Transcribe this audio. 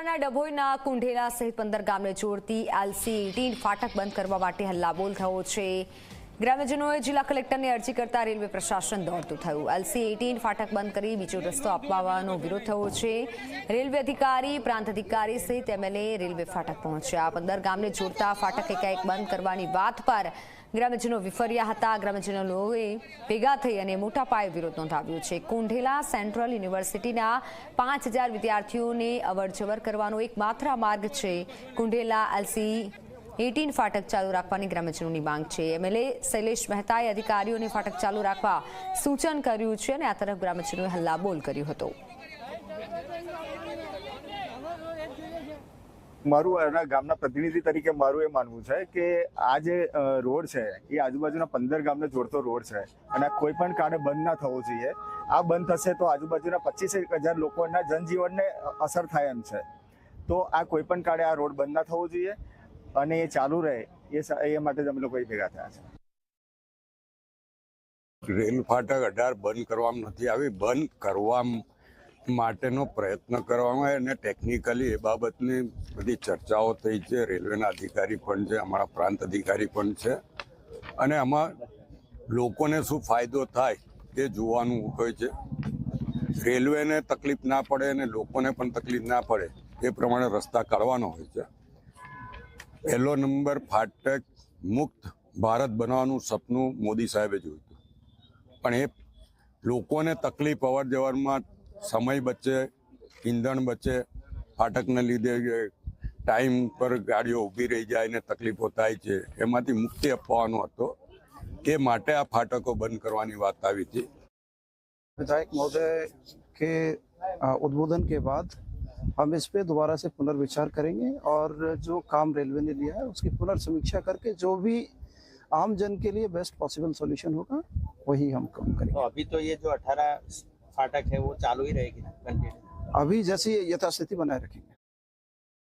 વલસાડના ડભોઈના કુંઢેલા સહિત પંદર ગામને જોડતી એલસી ફાટક બંધ કરવા માટે હલ્લાબોલ થયો છે. ગ્રામ્યજનોએ જિલ્લા કલેક્ટરને અરજી કરતા રેલવે પ્રશાસન દોડતું થયું. એલસી એટીન ફાટક બંધ કરી બીજો રસ્તો અપાવવાનો વિરોધ થયો છે. રેલવે અધિકારી, પ્રાંત અધિકારી સહિત એમએલએ રેલવે ફાટક પહોંચ્યા. પંદર ગામને જોડતા ફાટક એકાએક બંધ કરવાની વાત પર ગ્રામ્યજનો વિફર્યા હતા. ગ્રામ્યજનોએ ભેગા થઈ અને મોટા પાયે વિરોધ નોંધાવ્યો છે. કુંઢેલા સેન્ટ્રલ યુનિવર્સિટીના પાંચ વિદ્યાર્થીઓને અવરજવર કરવાનો એકમાત્ર માર્ગ છે કુંઢેલા એલસી એટીન ફાટક ચાલુ રાખવાની ગ્રામજનોની માંગ છે. એમએલએ શૈલેષ મહેતાએ અધિકારીઓને ફાટક ચાલુ રાખવા સૂચન કર્યું છે અને આ તરફ ગ્રામજનોએ હલ્લાબોલ કર્યો હતો. મારું એના ગામના પ્રતિનિધિ તરીકે મારું એ માનવું છે કે આ જે રોડ છે, એ આજુબાજુના પંદર ગામને જોડતો રોડ છે અને કોઈ પણ કારણે બંધ ના થવો જોઈએ. આ બંધ થશે તો આજુબાજુના પચીસ હજાર લોકોના જનજીવનને અસર થાય એમ છે. તો આ કોઈ પણ કારણે આ રોડ બંધ ના થવો જોઈએ. અને એ ચાલુ રહે, એ એ માટે જ અમે લોકો ભેગા થયા છે. રેલ ફાટક અઢાર બંધ કરવામાં નથી આવી, બંધ કરવા માટેનો પ્રયત્ન કરવામાં આવ્યો અને ટેકનિકલી એ બાબતની બધી ચર્ચાઓ થઈ છે. રેલવેના અધિકારી પણ છે, અમારા પ્રાંત અધિકારી પણ છે. અને આમાં લોકોને શું ફાયદો થાય એ જોવાનું હોય છે. રેલવેને તકલીફ ના પડે અને લોકોને પણ તકલીફ ના પડે, એ પ્રમાણે રસ્તા કાઢવાનો હોય છે. પહેલો નંબર ફાટક મુક્ત ભારત બનાવવાનું સપનું મોદી સાહેબે જોયું હતું પણ એ લોકોને તકલીફ અવર જવરમાં સમય બચે ઈંધણ બચે ફાટકને લીધે જે ટાઈમ પર ગાડીઓ ઊભી રહી જાય ને તકલીફો થાય છે એમાંથી મુક્તિ અપાવવાનો હતો એ માટે આ ફાટકો બંધ કરવાની વાત આવી હતી विधायक महोदय के अ, उद्बोधन के बाद हम इस पे दोबारा से पुनर्विचार करेंगे और जो काम रेलवे ने लिया है उसकी पुनर्समीक्षा करके जो भी आम जन के लिए बेस्ट पॉसिबल सॉल्यूशन होगा वही हम काम करेंगे। तो अभी तो ये जो अठारह फाटक है वो चालू ही रहेगी ना कंटिन्यू अभी जैसी यथास्थिति बनाए रखेंगे।